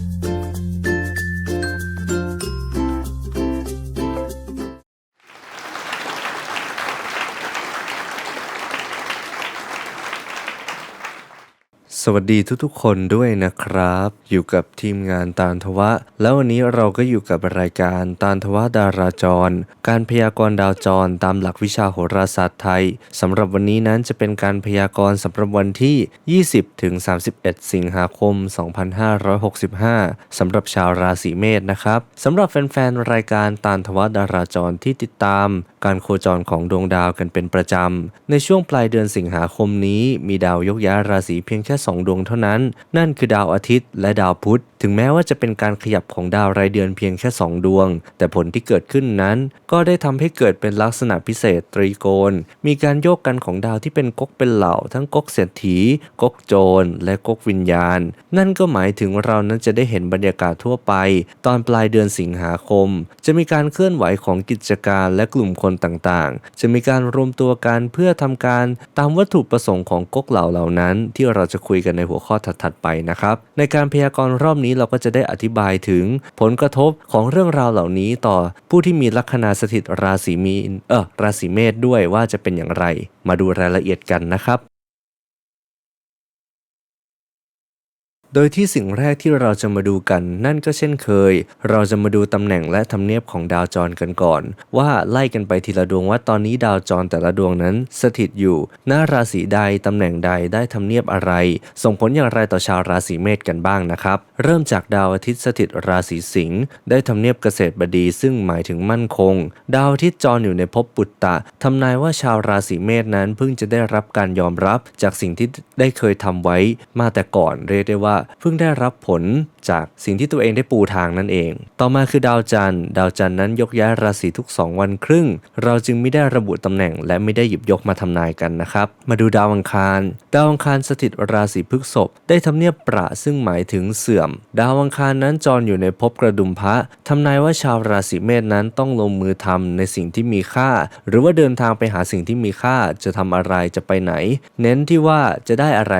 Thank you. สวัสดีทุกๆ คนด้วยนะครับ อยู่กับทีมงานตาลทวะ แล้ววันนี้เราก็อยู่กับรายการตาลทวะดาราจร การพยากรณ์ดาวจรตามหลักวิชาโหราศาสตร์ไทยสำหรับวันนี้นั้นจะเป็นการพยากรณ์สำหรับวันที่ 20 ถึง 31 สิงหาคม 2565 สำหรับชาวราศีเมษนะครับสำหรับแฟนๆรายการตาลทวะดาราจรที่ติดตาม การโคจรของดวงดาวกันเป็นประจำในช่วงปลายเดือนสิงหาคมนี้มีดาวยกย้ายราศีเพียงแค่2 ดวงเท่านั้น นั่นคือดาวอาทิตย์และดาวพุธ ถึงแม้ว่าจะเป็นการขยับของดาวรายเดือนเพียงแค่ 2 ดวง แต่ผลที่เกิดขึ้นนั้น ก็ได้ทำให้เกิดเป็นลักษณะพิเศษตรีโกณ มีการโยกกันของดาวที่เป็นก๊กเป็นเหล่า ทั้งก๊กเศรษฐีก๊กโจร และก๊กวิญญาณ นั่นก็หมายถึงเรานั้นจะได้เห็นบรรยากาศทั่วไป ตอนปลายเดือนสิงหาคม จะมีการเคลื่อนไหวของกิจการและกลุ่มคนต่างๆ จะมีการรวมตัวกันเพื่อทำการตามวัตถุประสงค์ของก๊กเหล่าเหล่านั้น ที่เราจะคุยกันในหัวข้อถัดๆไปนะครับในการพยากรณ์รอบนี้เราก็จะได้อธิบายถึงผลกระทบของเรื่องราวเหล่านี้ต่อผู้ที่มีลัคนาสถิตราศีมีนเออราศีเมษด้วยว่าจะเป็นอย่างไร มาดูรายละเอียดกันนะครับ โดยที่สิ่งแรกที่เราจะมาดูกันนั่นก็เช่นเคย เราจะมาดูตำแหน่งและทำเนียบของดาวจรกันก่อน ว่าไล่กันไปทีละดวงว่าตอนนี้ดาวจรแต่ละดวงนั้นสถิตอยู่หน้าราศีใดตำแหน่งใดได้ทำเนียบอะไร ส่งผลอย่างไรต่อชาวราศีเมษกันบ้างนะครับ เริ่มจากดาวอาทิตย์สถิตราศีสิงห์ได้ทำเนียบเกษตรบดีซึ่งหมายถึงมั่นคง ดาวอาทิตย์จรอยู่ในภพปุตตะทำนายว่าชาวราศีเมษนั้นเพิ่งจะได้รับการยอมรับ จากสิ่งที่ได้เคยทำไว้มาแต่ก่อนเรียกได้ว่าเพิ่งได้รับผลจากสิ่งที่ตัวเองได้ปูทางนั่นเอง ต่อมาคือดาวจันทร์ ดาวจันทร์นั้นยกย้ายราศีทุก 2 วันครึ่ง เราจึงไม่ได้ระบุตำแหน่ง และไม่ได้หยิบยกมาทำนายกันนะครับ มาดูดาวอังคาร ดาวอังคารสถิตราศีพฤษภได้ทำเนียบประซึ่งหมายถึงเสื่อม ดาวอังคารนั้นจรอยู่ในภพกระดุมพระทำนายว่าชาวราศีเมษนั้นต้องลงมือทำในสิ่งที่มีค่า หรือว่าเดินทางไปหาสิ่งที่มีค่าจะทำอะไรจะไปไหน เน้นที่ว่าจะได้อะไร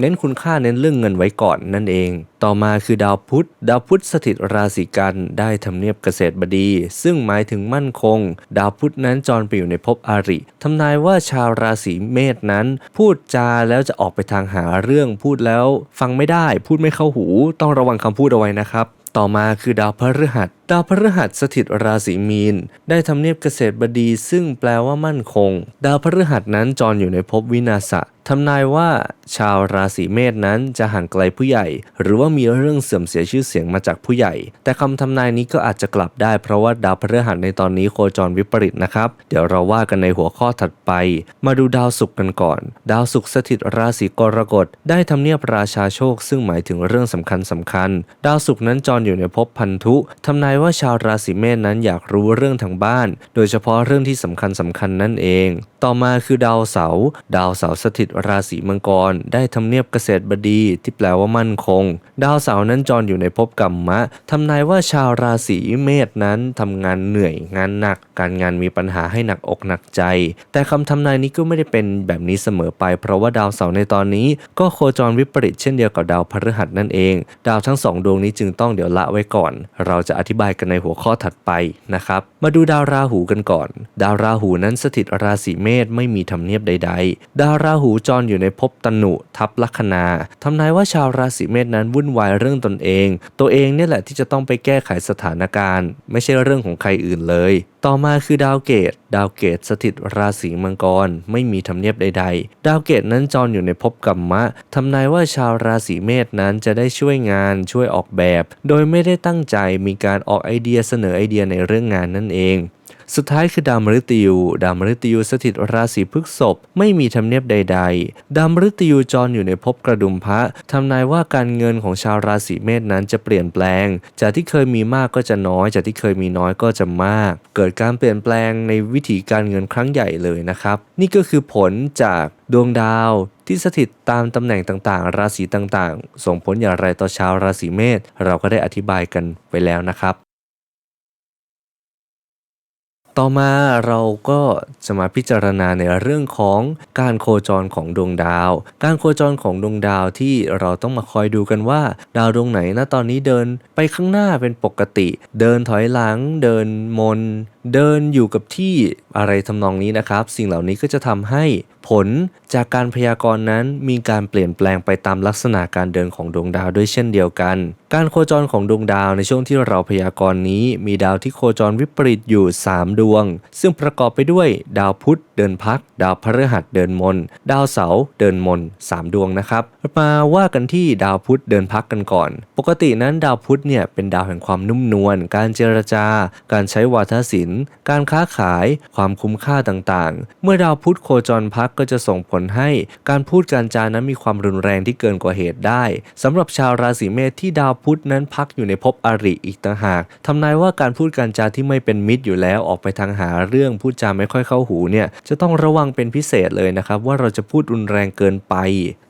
เน้นคุณค่าเน้นเรื่องเงินไว้ก่อนนั่นเอง ต่อมาคือดาวพุธ ดาวพุธสถิตราศีกันได้ทำเนียบเกษตรบดี ซึ่งหมายถึงมั่นคง ดาวพุธนั้นจรไปอยู่ในภพอาริทำนายว่าชาวราศีเมษนั้น พูดจาแล้วจะออกไปทางหาเรื่องพูดแล้ว ฟังไม่ได้ พูดไม่เข้าหู ต้องระวังคำพูดเอาไว้นะครับ ต่อมาคือดาวพฤหัสดาวพฤหัสสถิตราศีมีน ได้ทำเนียบเกษตรบดีซึ่งแปลว่ามั่นคง ดาวพฤหัสนั้นจรอยู่ในภพวินาศะทำนายว่าชาวราศีเมษนั้นจะห่างไกลผู้ใหญ่ หรือว่ามีเรื่องเสื่อมเสียชื่อเสียงมาจากผู้ใหญ่ แต่คำทำนายนี้ก็อาจจะกลับได้เพราะว่าดาวพฤหัสในตอนนี้โคจรวิปริตนะครับ เดี๋ยวเราว่ากันในหัวข้อถัดไป มาดูดาวศุกร์กันก่อน ดาวศุกร์สถิตราศีกรกฎได้ทำเนียบราชาโชค ซึ่งหมายถึงเรื่องสำคัญสำคัญ ดาวศุกร์นั้นจรอยู่ในภพพันธุทำนายว่าชาวราศีเมษนั้นอยากรู้เรื่องทางบ้าน โดยเฉพาะเรื่องที่สำคัญสำคัญนั่นเอง ต่อมาคือดาวเสาร์ดาวเสาร์สถิตราศีมังกร ได้ทำเนียบเกษตรบดี ที่แปลว่ามั่นคง ดาวเสาร์นั้นจรอยู่ในภพกรรมะทำนายว่าชาวราศีเมษนั้นทำงานเหนื่อยงานหนัก การงานมีปัญหาให้หนักอกหนักใจ แต่คำทำนายนี้ก็ไม่ได้เป็นแบบนี้เสมอไป เพราะว่าดาวเสาร์ในตอนนี้ ก็โคจรวิปริตเช่นเดียวกับดาวพฤหัสนั่นเอง ดาวทั้งสองดวงนี้จึงต้องเดี๋ยวละไว้ก่อน เราจะอธิบายกันในหัวข้อถัดไปนะครับ มาดูดาวราหูกันก่อน ดาวราหูนั้นสถิตราศีเมษไม่มีทำเนียบใด ๆ ดาวราหูจรอยู่ในภพตนุทับลัคนาทำนายว่าชาวราศีเมษนั้นวุ่นวายเรื่องตนเอง ตัวเองเนี่ยแหละที่จะต้องไปแก้ไขสถานการณ์ ไม่ใช่เรื่องของใครอื่นเลย ต่อมาคือดาวเกต ดาวเกตสถิตราศีมังกร ไม่มีทำเนียบใด ๆ ดาวเกตนั้นจรอยู่ในภพกัมมะทำนายว่าชาวราศีเมษนั้นจะได้ช่วยงานช่วยออกแบบ โดยไม่ได้ตั้งใจมีการออกไอเดียเสนอไอเดียในเรื่องงานนั่นเอง สุดท้ายคือดาวมฤตยูดาวมฤตยูสถิตราศีพฤษภไม่มีทำเนียบใด ๆดาวมฤตยูจรอยู่ในภพกระดุมพระทำนายว่าการเงินของชาวราศีเมษนั้นจะเปลี่ยนแปลง จากที่เคยมีมากก็จะน้อย จากที่เคยมีน้อยก็จะมาก เกิดการเปลี่ยนแปลงในวิถีการเงินครั้งใหญ่เลยนะครับ นี่ก็คือผลจากดวงดาวที่สถิตตามตำแหน่งต่างๆ ราศีต่างๆ ส่งผลอย่างไรต่อชาวราศีเมษเราก็ได้อธิบายกันไปแล้วนะครับ ต่อมาเราก็จะมาพิจารณาในเรื่องของการโคจรของดวงดาว การโคจรของดวงดาวที่เราต้องมาคอยดูกันว่า ดาวดวงไหนนะตอนนี้เดินไปข้างหน้าเป็นปกติ เดินถอยหลัง เดินมน เดินอยู่กับที่อะไรทำนองนี้นะครับ สิ่งเหล่านี้ก็จะทำให้ผลจากการพยากรณ์นั้นมีการเปลี่ยนแปลงไปตามลักษณะการเดินของดวงดาวด้วยเช่นเดียวกัน การโคจรของดวงดาวในช่วงที่เราพยากรณ์นี้ มีดาวที่โคจรวิปริตอยู่ 3 ดวง ซึ่งประกอบไปด้วย ดาวพุธเดินพัก ดาวพฤหัสเดินมน ดาวเสาร์เดินมน 3 ดวงนะครับ มาว่ากันที่ดาวพุธเดินพักกันก่อน ปกตินั้นดาวพุธเนี่ยเป็นดาวแห่งความนุ่มนวลการเจรจาการใช้วาทศิลปการค้าขาย ความคุ้มค่าต่างๆ เมื่อดาวพุธโคจรพักก็จะส่งผลให้การพูดการจานั้นมีความรุนแรงที่เกินกว่าเหตุได้สำหรับชาวราศีเมษที่ดาวพุธนั้นพักอยู่ในภพอริอีกต่างหากทำนายว่าการพูดการจาที่ไม่เป็นมิตรอยู่แล้วออกไปทางหาเรื่องพูดจาไม่ค่อยเข้าหูเนี่ยจะต้องระวังเป็นพิเศษเลยนะครับ ว่าเราจะพูดรุนแรงเกินไป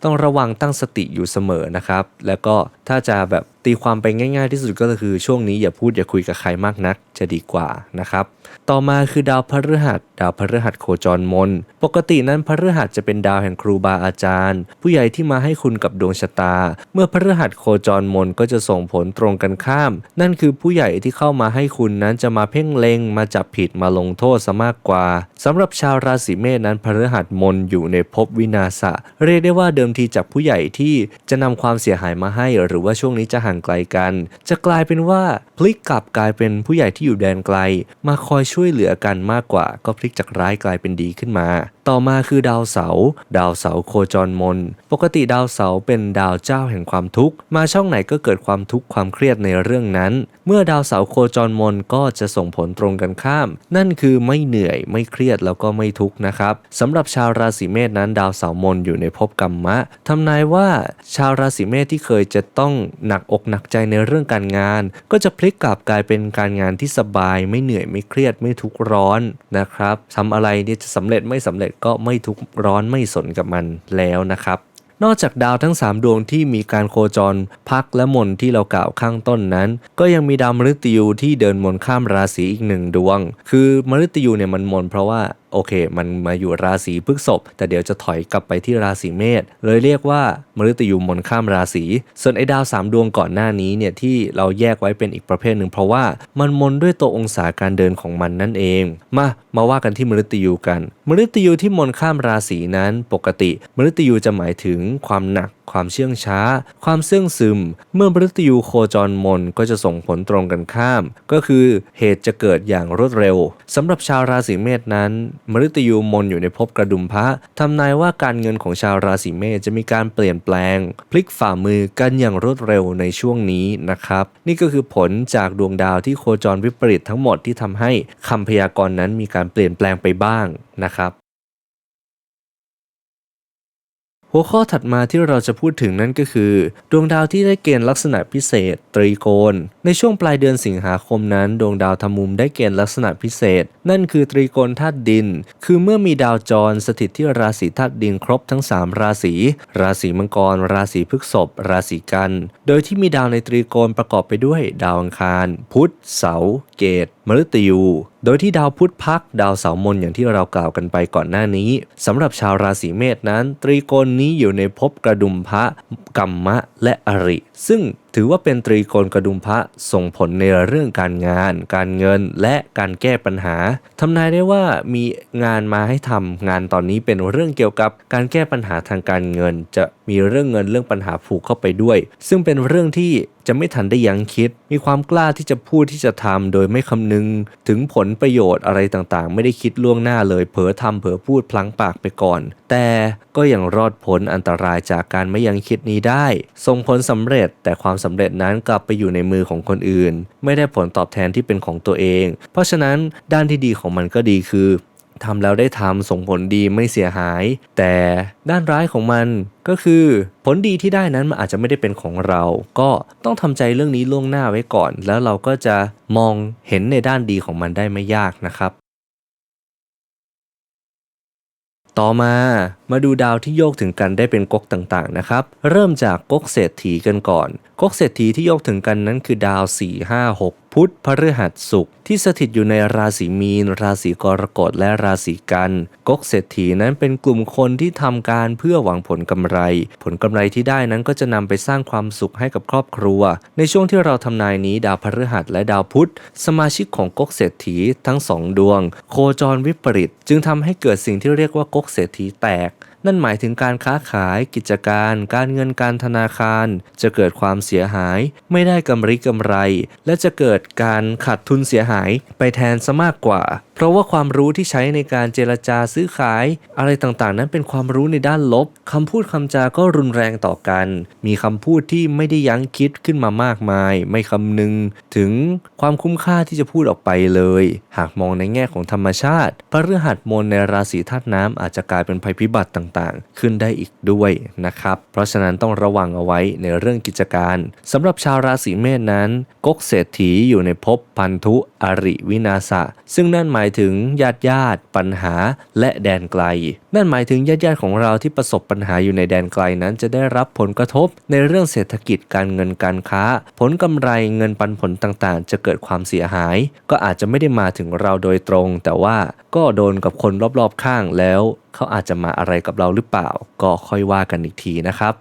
ต้องระวังตั้งสติอยู่เสมอนะครับ แล้วก็ถ้าจะแบบตีความไปง่าย ๆ ที่สุดก็คือช่วงนี้อย่าพูดอย่าคุยกับใครมากนักจะดีกว่านะครับ ต่อมาคือดาวพฤหัส ดาวพฤหัสโคจรมน ปกตินั้นพฤหัสจะเป็นดาวแห่งครูบาอาจารย์ ผู้ใหญ่ที่มาให้คุณกับดวงชะตา เมื่อพฤหัสโคจรมนก็จะส่งผลตรงกันข้าม นั่นคือผู้ใหญ่ที่เข้ามาให้คุณนั้นจะมาเพ่งเล็งมาจับผิดมาลงโทษซะมากกว่าสำหรับชาวราศีเมษนั้นพฤหัสมนอยู่ในภพวินาศเรียกได้ว่าเดิมทีจากผู้ใหญ่ที่จะนำความเสียหายมาให้หรืรือว่าช่วงนี้จะห่างไกลกัน จะกลายเป็นว่าพลิกกลับกลายเป็นผู้ใหญ่ที่อยู่แดนไกล มาคอยช่วยเหลือกันมากกว่า ก็พลิกจากร้ายกลายเป็นดีขึ้นมา ต่อมาคือดาวเสาร์ดาวเสาร์โคจรมน ปกติดาวเสาร์เป็นดาวเจ้าแห่งความทุกข์ มาช่องไหนก็เกิดความทุกข์ความเครียดในเรื่องนั้น เมื่อดาวเสาร์โคจรมนก็จะส่งผลตรงกันข้าม นั่นคือไม่เหนื่อยไม่เครียดแล้วก็ไม่ทุกข์นะครับสำหรับชาวราศีเมษนั้นดาวเสาร์มนอยู่ในภพกรรมะทำนายว่าชาวราศีเมษที่เคยจะต้องหนักอกหนักใจในเรื่องการงาน ก็จะพลิกกลับกลายเป็นการงานที่สบาย ไม่เหนื่อยไม่เครียดไม่ทุกข์ร้อนนะครับทำอะไรเนี่ยจะสำเร็จไม่สำเร็จก็ไม่ทุกร้อนไม่สนกับมันแล้วนะครับ นอกจากดาวทั้ง 3 ดวงที่มีการโคจรพักและมนที่เรากล่าวข้างต้นนั้น ก็ยังมีดาวมฤตยูที่เดินมนข้ามราศีอีกหนึ่งดวง คือมฤตยูเนี่ยมันมนเพราะว่า โอเค มันมาอยู่ราศีพฤษภแต่เดี๋ยวจะถอยกลับไปที่ราศีเมษเลยเรียกว่ามฤตยูมนข้ามราศีส่วนไอ้ดาวสามดวงก่อนหน้านี้เนี่ยที่เราแยกไว้เป็นอีกประเภทหนึ่งเพราะว่ามันมนด้วยตัวองศาการเดินของมันนั่นเอง มามาว่ากันที่มฤตยูกัน มฤตยูที่มนข้ามราศีนั้นปกติ มฤตยูจะหมายถึงความหนัก ความเชื่องช้า ความเสื่องซึม เมื่อมฤตยูโคจรมนก็จะส่งผลตรงกันข้าม ก็คือเหตุจะเกิดอย่างรวดเร็วสำหรับชาวราศีเมษนั้นมฤตยูมนอยู่ในภพกระดุมพระทำนายว่าการเงินของชาวราศีเมษจะมีการเปลี่ยนแปลง พลิกฝ่ามือกันอย่างรวดเร็วในช่วงนี้นะครับ นี่ก็คือผลจากดวงดาวที่โคจรวิปริตทั้งหมดที่ทำให้คำพยากรณ์นั้นมีการเปลี่ยนแปลงไปบ้างนะครับ หัวข้อถัดมาที่เราจะพูดถึงนั่นก็คือ ดวงดาวที่ได้เกณฑ์ลักษณะพิเศษ ตรีโกณ ในช่วงปลายเดือนสิงหาคมนั้น ดวงดาวทำมุมได้เกณฑ์ลักษณะพิเศษ นั่นคือตรีโกณธาตุดิน คือเมื่อมีดาวจรสถิตที่ราศีธาตุดินครบทั้ง 3 ราศี ราศีมังกร ราศีพฤษภราศีกัน โดยที่มีดาวในตรีโกณประกอบไปด้วย ดาวอังคาร พุธ เสาร์เกตมฤตยู โดยที่ดาวพุธพักดาวเสาร์มนอย่างที่เรากล่าวกันไปก่อนหน้านี้สำหรับชาวราศีเมษนั้น ตรีโกณนี้อยู่ในภพกระดุมพระกัมมะและอริ ซึ่ง ถือว่าเป็นตรีโกณกระดุมพระส่งผลในเรื่องการงาน การเงินและการแก้ปัญหาทำนายได้ว่ามีงานมาให้ทำงานตอนนี้เป็นเรื่องเกี่ยวกับการแก้ปัญหาทางการเงิน จะมีเรื่องเงินเรื่องปัญหาผูกเข้าไปด้วย ซึ่งเป็นเรื่องที่จะไม่ทันได้ยั้งคิด มีความกล้าที่จะพูดที่จะทำโดยไม่คำนึง ถึงผลประโยชน์อะไรต่างๆ ไม่ได้คิดล่วงหน้าเลย เผลอทำเผลอพูดพลั้งปากไปก่อน แต่ก็ยังรอดพ้นอันตรายจากการไม่ยังคิดนี้ได้ ส่งผลสำเร็จแต่ความสำเร็จนั้นกลับไปอยู่ในมือของคนอื่น ไม่ได้ผลตอบแทนที่เป็นของตัวเอง เพราะฉะนั้นด้านที่ดีของมันก็ดีคือทำแล้วได้ทำส่งผลดีไม่เสียหาย แต่ด้านร้ายของมันก็คือผลดีที่ได้นั้นมันอาจจะไม่ได้เป็นของเรา ก็ต้องทำใจเรื่องนี้ล่วงหน้าไว้ก่อน แล้วเราก็จะมองเห็นในด้านดีของมันได้ไม่ยากนะครับ ต่อมามาดูดาวที่โยกถึงกันได้เป็นก๊กต่างๆนะครับ เริ่มจากก๊กเศรษฐีกันก่อน ก๊กเศรษฐีที่โยกถึงกันนั้นคือดาว 4 5 6 พุธพฤหัสศุกร์ที่สถิตอยู่ในราศีมีน ราศีกรกฎและราศีกันก๊กเศรษฐีนั้นเป็นกลุ่มคนที่ทำการเพื่อหวังผลกำไร ผลกำไรที่ได้นั้นก็จะนำไปสร้างความสุขให้กับครอบครัว ในช่วงที่เราทำนายนี้ดาวพฤหัสและดาวพุธ สมาชิกของก๊กเศรษฐีทั้งสองดวง โคจรวิปริต จึงทำให้เกิดสิ่งที่เรียกว่าก๊กเศรษฐีแตก นั่นหมายถึงการค้าขาย กิจการ การเงินการธนาคาร จะเกิดความเสียหาย ไม่ได้กำไรกำไร และจะเกิดการขาดทุนเสียหายไปแทนซะมากกว่าเพราะว่าความรู้ที่ใช้ในการเจรจาซื้อขาย อะไรต่างๆ นั้นเป็นความรู้ในด้านลบคำพูดคำจาก็รุนแรงต่อกัน มีคำพูดที่ไม่ได้ยั้งคิดขึ้นมามากมาย ไม่คำนึงถึงความคุ้มค่าที่จะพูดออกไปเลย หากมองในแง่ของธรรมชาติพฤหัสมนในราศีธาตุน้ำอาจจะกลายเป็นภัยพิบัติต่างๆ ขึ้นได้อีกด้วยนะครับ เพราะฉะนั้นต้องระวังเอาไว้ในเรื่องกิจการสำหรับชาวราศีเมษนั้น กกเศรษฐีอยู่ในภพพันธุอริวินาศะซึ่งนั่นหมายายถึงญาติญาติปัญหาและแดนไกล นั่นหมายถึงญาติญาติของเราที่ประสบปัญหาอยู่ในแดนไกลนั้นจะได้รับผลกระทบในเรื่องเศรษฐกิจการเงินการค้า ผลกำไรเงินปันผลต่างๆ จะเกิดความเสียหาย ก็อาจจะไม่ได้มาถึงเราโดยตรง แต่ว่าก็โดนกับคนรอบๆข้างแล้ว เขาอาจจะมาอะไรกับเราหรือเปล่า ก็ค่อยว่ากันอีกทีนะครับ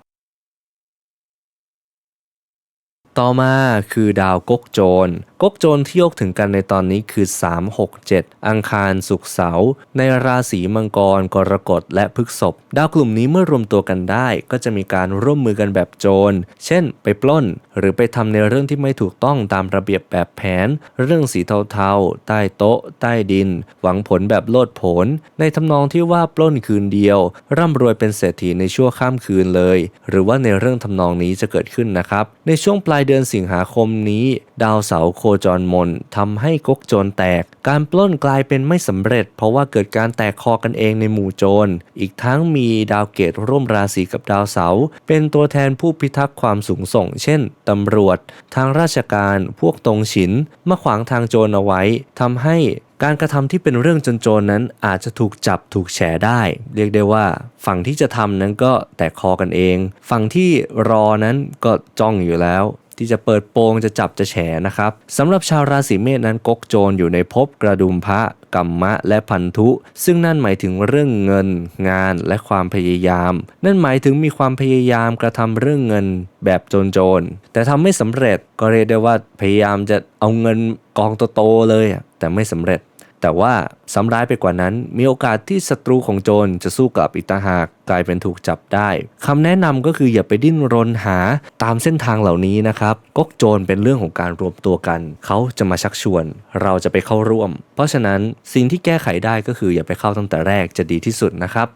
ต่อมาคือดาวก๊กโจร กกโจรที่ยกถึงกันในตอนนี้คือ 3 6 7 อังคารสุกเสาร์ในราศีมังกร กรกฎและพฤกษภดาวกลุ่มนี้เมื่อรวมตัวกันได้ ก็จะมีการร่วมมือกันแบบโจร เช่น ไปปล้น หรือไปทำในเรื่องที่ไม่ถูกต้องตามระเบียบแบบแผน เรื่องสีเทาๆ ใต้โต๊ะ ใต้ดิน หวังผลแบบโลดโผนในทำนองที่ว่าปล้นคืนเดียว ร่ำรวยเป็นเศรษฐีในชั่วข้ามคืนเลย หรือว่าในเรื่องทำนองนี้จะเกิดขึ้นนะครับ ในช่วงปลายเดือนสิงหาคมนี้ดาวเสาโคจรมนทำให้ก๊กโจรแตก การปล้นกลายเป็นไม่สำเร็จ เพราะว่าเกิดการแตกคอกันเองในหมู่โจร อีกทั้งมีดาวเกตร่วมราศีกับดาวเสา เป็นตัวแทนผู้พิทักษ์ความสูงส่ง เช่นตำรวจ ทางราชการพวกตรงฉิน มาขวางทางโจรเอาไว้ทำให้การกระทำที่เป็นเรื่องโจรๆนั้นอาจจะถูกจับถูกแฉได้ เรียกได้ว่าฝั่งที่จะทำนั้นก็แตกคอกันเอง ฝั่งที่รอนั้นก็จ้องอยู่แล้ว ที่จะเปิดโปงจะจับจะแฉนะครับสำหรับชาวราศีเมษนั้นกกโจรอยู่ในภพกระดุมพระกรรมะและพันธุ ซึ่งนั่นหมายถึงเรื่องเงิน งานและความพยายาม นั่นหมายถึงมีความพยายามกระทำเรื่องเงินแบบโจรๆแต่ทำไม่สำเร็จก็เรียกได้ว่าพยายามจะเอาเงินกองโตๆเลยแต่ไม่สำเร็จ แต่ว่าซ้ำร้ายไปกว่านั้น มีโอกาสที่ศัตรูของโจรจะสู้กับอีกตาหากกลายเป็นถูกจับได้คำแนะนำก็คืออย่าไปดิ้นรนหาตามเส้นทางเหล่านี้นะครับก๊กโจรเป็นเรื่องของการรวมตัวกัน เขาจะมาชักชวน เราจะไปเข้าร่วม เพราะฉะนั้นสิ่งที่แก้ไขได้ก็คืออย่าไปเข้าตั้งแต่แรกจะดีที่สุดนะครับ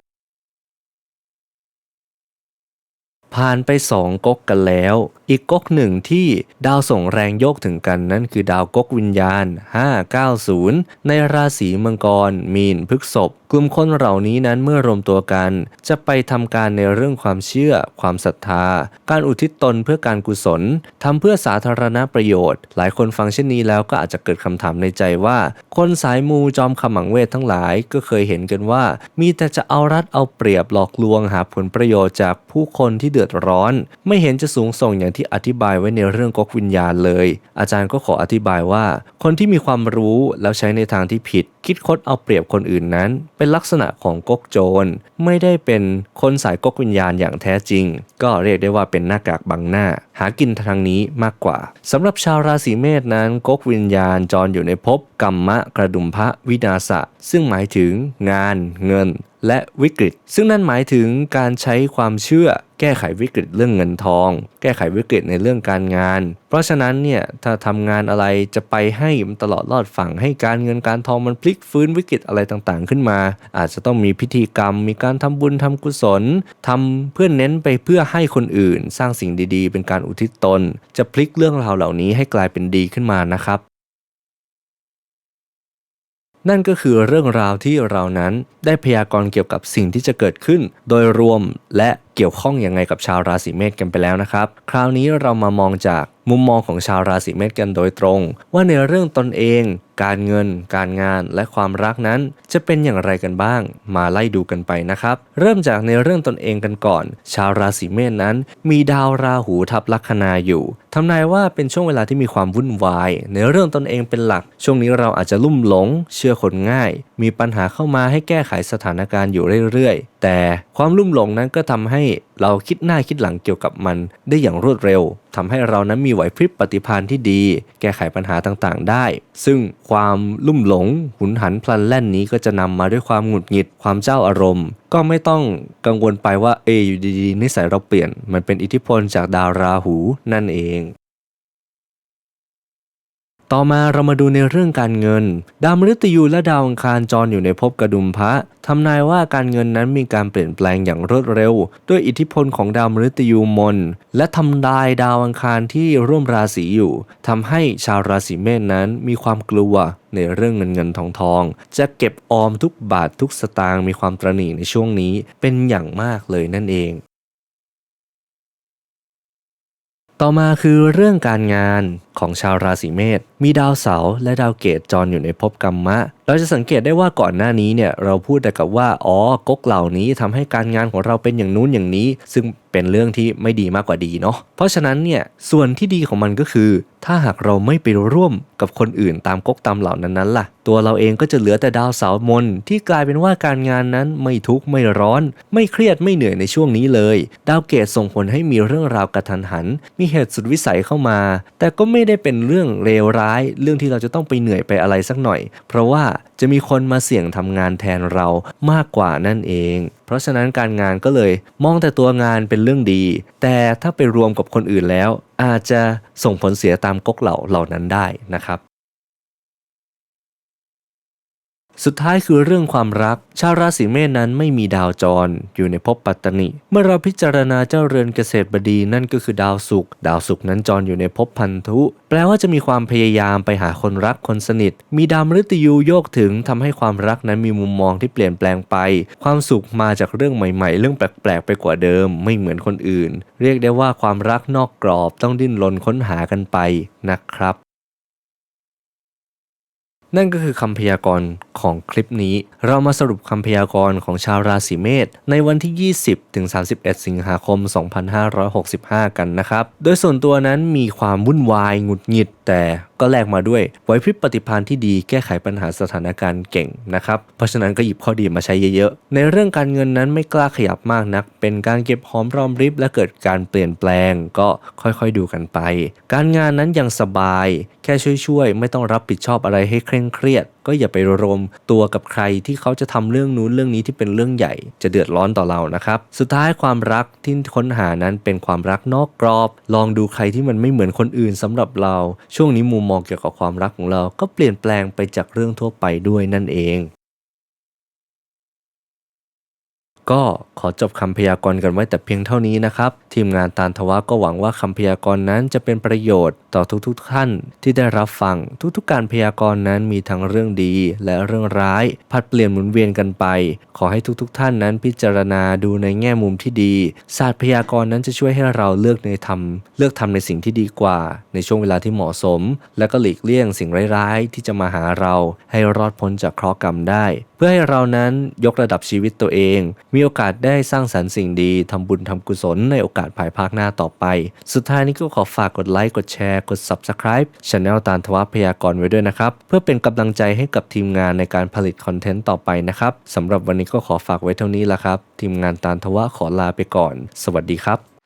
ผ่านไป2ก๊กกันแล้ว อีกก๊กหนึ่งที่ดาวส่งแรงโยกถึงกันนั่นคือดาวก๊กวิญญาณ 590 ในราศีมังกร มีนพฤกษภกลุ่มคนเหล่านี้นั้นเมื่อรวมตัวกัน จะไปทำการในเรื่องความเชื่อ ความศรัทธา การอุทิศตนเพื่อการกุศลทำเพื่อสาธารณประโยชน์ หลายคนฟังเช่นนี้แล้วก็อาจจะเกิดคำถามในใจว่า คนสายมูจอมขมังเวททั้งหลายก็เคยเห็นกันว่า มีแต่จะเอารัดเอาเปรียบหลอกลวงหาผลประโยชน์จากผู้คนที่ดือดร้อน ไม่เห็นจะสูงส่งอย่างที่อธิบายไว้ในเรื่องก๊กวิญญาณเลย อาจารย์ก็ขออธิบายว่า คนที่มีความรู้แล้วใช้ในทางที่ผิด คิดคดเอาเปรียบคนอื่นนั้น เป็นลักษณะของก๊กโจร ไม่ได้เป็นคนสายก๊กวิญญาณอย่างแท้จริง ก็เรียกได้ว่าเป็นหน้ากากบังหน้า หากินทางนี้มากกว่าสำหรับชาวราศีเมษนั้นก๊กวิญญาณจรอยู่ในภพกัมมะกระดุมพระวินาศะซึ่งหมายถึงงานเงินและวิกฤต ซึ่งนั่นหมายถึงการใช้ความเชื่อแก้ไขวิกฤตเรื่องเงินทอง แก้ไขวิกฤตในเรื่องการงาน เพราะฉะนั้นเนี่ยถ้าทำงานอะไรจะไปให้มันตลอดรอดฝั่งให้การเงินการทองมันพลิกฟื้นวิกฤตอะไรต่างๆ ขึ้นมา อาจจะต้องมีพิธีกรรม มีการทำบุญทำกุศลทำเพื่อเน้นไปเพื่อให้คนอื่น สร้างสิ่งดีๆ เป็นการอุทิศตน จะพลิกเรื่องราวเหล่านี้ให้กลายเป็นดีขึ้นมานะครับ นั่นก็คือเรื่องราวที่เรานั้นได้พยากรณ์เกี่ยวกับสิ่งที่จะเกิดขึ้น โดยรวมและเกี่ยวข้องยังไงกับชาวราศีเมษกันไปแล้วนะครับ คราวนี้เรามามองจากมุมมองของชาวราศีเมษกันโดยตรง ว่าในเรื่องตนเอง การเงิน การงานและความรักนั้น จะเป็นอย่างไรกันบ้าง มาไล่ดูกันไปนะครับ เริ่มจากในเรื่องตนเองกันก่อน ชาวราศีเมษนั้น มีดาวราหูทับลัคนาอยู่ทำนายว่าเป็นช่วงเวลาที่มีความวุ่นวาย ในเรื่องตนเองเป็นหลัก ช่วงนี้เราอาจจะลุ่มหลง เชื่อคนง่าย มีปัญหาเข้ามาให้แก้ไขสถานการณ์อยู่เรื่อยๆ แต่ความลุ่มหลงนั้นก็ทำให้ เราคิดหน้าคิดหลังเกี่ยวกับมันได้อย่างรวดเร็วทำให้เรานั้นมีไหวพริบปฏิภาณที่ดี แก้ไขปัญหาต่างๆ ได้ ซึ่งความลุ่มหลง หุนหันพลันแล่นนี้ก็จะนำมาด้วยความหงุดหงิดความเจ้าอารมณ์ ก็ไม่ต้องกังวลไปว่าเออยู่ดีๆนิสัยเราเปลี่ยน มันเป็นอิทธิพลจากดาวราหูนั่นเอง ต่อมาเรามาดูในเรื่องการเงิน ดาวมฤตยูและดาวอังคารจรอยู่ในภพกระดุมพระทำนายว่าการเงินนั้นมีการเปลี่ยนแปลงอย่างรวดเร็ว ด้วยอิทธิพลของดาวมฤตยูมน และทำลายดาวอังคารที่ร่วมราศีอยู่ทำให้ชาวราศีเมษนั้นมีความกลัวในเรื่องเงินเงินทองทอง จะเก็บออมทุกบาททุกสตางค์มีความตระหนี่ในช่วงนี้เป็นอย่างมากเลยนั่นเอง ต่อมาคือเรื่องการงานของชาวราศีเมษมีดาวเสาร์และดาวเกตจรอยู่ในภพกรรมะ เราจะสังเกตได้ว่าก่อนหน้านี้เนี่ยเราพูดแต่กับว่าอ๋อก๊กเหล่านี้ทำให้การงานของเราเป็นอย่างนู้นอย่างนี้ ซึ่งเป็นเรื่องที่ไม่ดีมากกว่าดีเนาะเพราะฉะนั้นเนี่ยส่วนที่ดีของมันก็คือ ถ้าหากเราไม่ไปร่วมกับคนอื่นตามก๊กตามเหล่านั้นนั้นล่ะ ตัวเราเองก็จะเหลือแต่ดาวเสาร์มนที่กลายเป็นว่าการงานนั้นไม่ทุกข์ไม่ร้อน ไม่เครียดไม่เหนื่อยในช่วงนี้เลย ดาวเกตส่งผลให้มีเรื่องราวกระทันหัน มีเหตุสุดวิสัยเข้ามา แต่ก็ไม่ได้เป็นเรื่องเลวร้าย เรื่องที่เราจะต้องไปเหนื่อยไปอะไรสักหน่อย เพราะว่าจะมีคนมาเสี่ยงทำงานแทนเรามากกว่านั่นเอง เพราะฉะนั้นการงานก็เลยมองแต่ตัวงานเป็นเรื่องดี แต่ถ้าไปรวมกับคนอื่นแล้ว อาจจะส่งผลเสียตามก๊กเหล่าเหล่านั้นได้นะครับ สุดท้ายคือเรื่องความรัก ชาวราศีเมษนั้นไม่มีดาวจร อยู่ในภพปัตตนิ เมื่อเราพิจารณาเจ้าเรือนเกษตรบดีนั่นก็คือดาวศุกร์ ดาวศุกร์นั้นจรอยู่ในภพพันธุ แปลว่าจะมีความพยายามไปหาคนรักคนสนิท มีดาวมฤตยูโยกถึงทำให้ความรักนั้นมีมุมมองที่เปลี่ยนแปลงไป ความสุขมาจากเรื่องใหม่ ๆ เรื่องแปลกๆไปกว่าเดิม ไม่เหมือนคนอื่น เรียกได้ว่าความรักนอกกรอบต้องดิ้นรนค้นหากันไปนะครับ นั่นก็คือคำพยากรณ์ของคลิปนี้ เรามาสรุปคำพยากรณ์ของชาวราศีเมษในวันที่ 20ถึง31 สิงหาคม 2565 กันนะครับ โดยส่วนตัวนั้นมีความวุ่นวายหงุดหงิดแต่ ก็แลกมาด้วยไหวพริบปฏิภาณที่ดีแก้ไขปัญหาสถานการณ์เก่งนะครับ เพราะฉะนั้นก็หยิบข้อดีมาใช้เยอะๆ ในเรื่องการเงินนั้นไม่กล้าขยับมากนัก เป็นการเก็บหอมรอมริบและเกิดการเปลี่ยนแปลงก็ค่อยๆดูกันไป การงานนั้นยังสบาย แค่ช่วยๆ ไม่ต้องรับผิดชอบอะไรให้เคร่งเครียด ก็อย่าไปรวมตัวกับใครที่เขาจะทำเรื่องนู้นเรื่องนี้ที่เป็นเรื่องใหญ่ จะเดือดร้อนต่อเรานะครับ สุดท้ายความรักที่ค้นหานั้นเป็นความรักนอกกรอบ ลองดูใครที่มันไม่เหมือนคนอื่นสำหรับเรา ช่วงนี้มุมมองเกี่ยวกับความรักของเรา ก็เปลี่ยนแปลงไปจากเรื่องทั่วไปด้วยนั่นเอง ก็ขอจบคำพยากรณ์กันไว้แต่เพียงเท่านี้นะครับ ทีมงานตานทวะก็หวังว่าคำพยากรณ์นั้นจะเป็นประโยชน์ต่อทุกๆท่านที่ได้รับฟังทุกๆการพยากรณ์นั้นมีทั้งเรื่องดีและเรื่องร้ายผัดเปลี่ยนหมุนเวียนกันไป ขอให้ทุกๆท่านนั้นพิจารณาดูในแง่มุมที่ดี ศาสตร์พยากรณ์นั้นจะช่วยให้เราเลือกในทำเลือกทำในสิ่งที่ดีกว่า ในช่วงเวลาที่เหมาะสม และก็หลีกเลี่ยงสิ่งร้ายๆที่จะมาหาเราให้รอดพ้นจากเคราะห์กรรมได้เพื่อให้เรานั้นยกระดับชีวิตตัวเอง มีโอกาสได้สร้างสรรค์สิ่งดีทำบุญทำกุศลในโอกาสภายภาคหน้าต่อไป สุดท้ายนี้ก็ขอฝากกดไลค์ กดแชร์ กด Subscribe Channel ตานทวะพยากรไว้ด้วยนะครับ เพื่อเป็นกำลังใจให้กับทีมงานในการผลิตคอนเทนต์ต่อไปนะครับสำหรับวันนี้ก็ขอฝากไว้เท่านี้ละครับ ทีมงานตานทวะขอลาไปก่อน สวัสดีครับ